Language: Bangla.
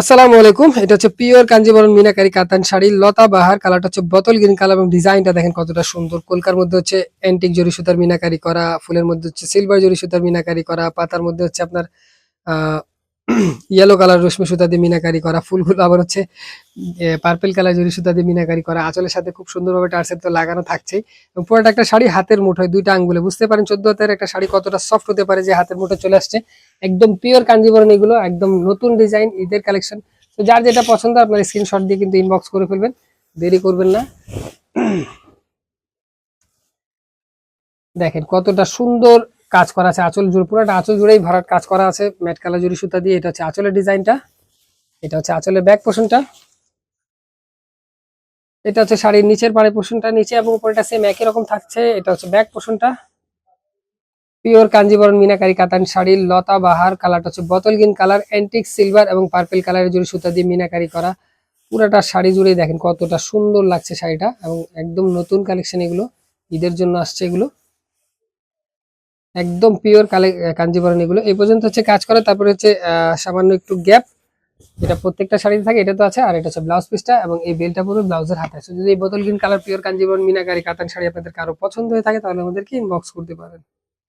আসসালামু আলাইকুম। এটা হচ্ছে পিওর কাঞ্জিবরণ মিনাকারি কাতান শাড়ি। লতা বাহার, কালারটা হচ্ছে বোতল গ্রিন কালার এবং ডিজাইনটা দেখেন কতটা সুন্দর। কলকার মধ্যে হচ্ছে অ্যান্টিক জরি সুতার মিনাকারি করা, ফুলের মধ্যে হচ্ছে সিলভার জরি সুতার মিনাকারি করা, পাতার মধ্যে হচ্ছে আপনার ইয়েলো কালার রশ্মি সুতা দিয়ে মিনাকারি করা, ফুলগুলো আবার হচ্ছে পার্পেল কালার জরি সুতা দিয়ে মিনাকারি করা, আঁচলের সাথে খুব সুন্দরভাবে টার্সেল তো লাগানো থাকছেই। এবং পুরোটা একটা শাড়ি হাতের মুঠোয়, দুইটা আঙ্গুলে। বুঝতে পারেন চোদ্দ হাতের একটা শাড়ি কতটা সফট হতে পারে যে হাতের মুঠো চলে আসছে। একদম পিওর কাঞ্জিবরণ এগুলো, একদম নতুন ডিজাইন ঈদের কালেকশন তো যার যেটা পছন্দ, আপনার স্ক্রিনশট দিয়ে কিন্তু ইনবক্স করে ফেলবেন। দেরি করবেন না। দেখেন কতটা সুন্দর কাজ করা আছে, আঁচল জুড়ে, পুরোটা আঁচল জুড়েই ভরাট কাজ করা আছে। ম্যাট কালার জুড়ি, সুতা দিয়ে, এটা হচ্ছে আঁচলের ডিজাইনটা। এটা হচ্ছে আঁচলের ব্যাক পোর্শনটা এটা হচ্ছে শাড়ির নিচের পাড়ে পোর্শনটা নিচে এবং উপরেটা সেম একই রকম থাকছে। এটা হচ্ছে ব্যাক পোর্শনটা পিওর কাঞ্জিবরণ মিনাকারি কাতান শাড়ির লতা, বাহার, কালারটা হচ্ছে বোতল গ্রিন কালার অ্যান্টিক সিলভার এবং পার্পেল কালারের জুড়ে সুতা দিয়ে মিনাকারি করা। পুরাটা শাড়ি জুড়ে দেখেন কতটা সুন্দর লাগছে শাড়িটা এবং একদম নতুন কালেকশন এগুলো। ঈদের জন্য আসছে এগুলো। একদম পিওর কালে কাঞ্জিবরণ এগুলো। এই পর্যন্ত হচ্ছে কাজ করে, তারপরে হচ্ছে সামান্য একটু গ্যাপ এটা প্রত্যেকটা শাড়িতে থাকে, এটা তো আছে, আর এটা হচ্ছে ব্লাউজ পিসটা এবং এই বেলটা পুরো ব্লাউজের হাতে। আছে যদি এই বোতল green colour pure Kanjivaram Meenakari, Katan sari আপনাদের কারও পছন্দ হয়ে থাকে, তাহলে আমাদেরকে ইনবক্স করতে পারেন।